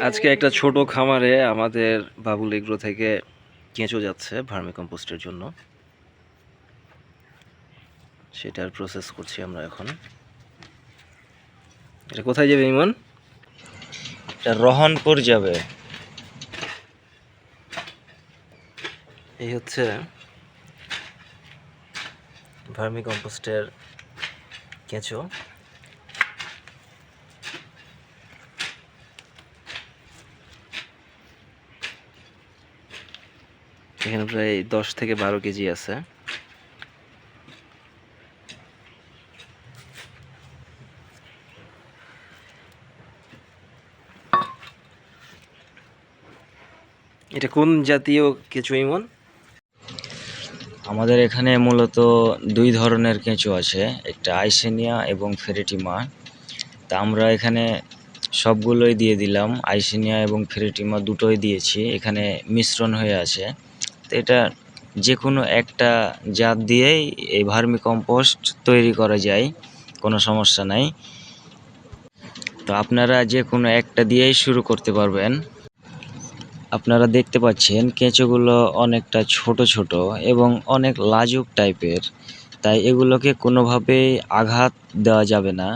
আজকে একটা ছোট খামারে আমাদের বাবুল এগ্রো থেকে কেঁচো যাচ্ছে ভার্মি কম্পোস্টের জন্য। সেটার প্রসেস করছি আমরা এখন। এটা কোথায় যাবে ইমন? এটা রহনপুর যাবে। এই হচ্ছে ভার্মি কম্পোস্টের কেঁচো। এখানে প্রায় দশ থেকে বারো কেজি আছে। এটা কোন জাতীয় কেঁচু, ইমন? আমাদের এখানে মূলত দুই ধরনের কেঁচু আছে, একটা আইসেনিয়া এবং ফেরেটিমা। তা আমরা এখানে সবগুলোই দিয়ে দিলাম, আইসেনিয়া এবং ফেরেটিমা দুটোই দিয়েছি, এখানে মিশ্রণ হয়ে আছে। এটা যে কোনো একটা জাত দিয়েই এই ভার্মি কম্পোস্ট তৈরি করা যায়, কোনো সমস্যা নাই। তো আপনারা যে কোনো একটা দিয়েই শুরু করতে পারবেন। আপনারা দেখতে পাচ্ছেন কেঁচোগুলো অনেকটা ছোট ছোট এবং অনেক লাজুক টাইপের, তাই এগুলোকে কোনোভাবেই আঘাত দেওয়া যাবে না।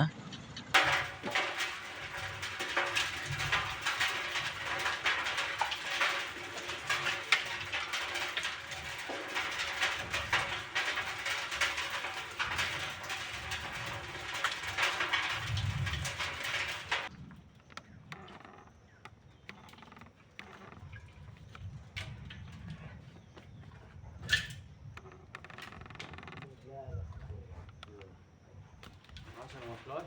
মশলা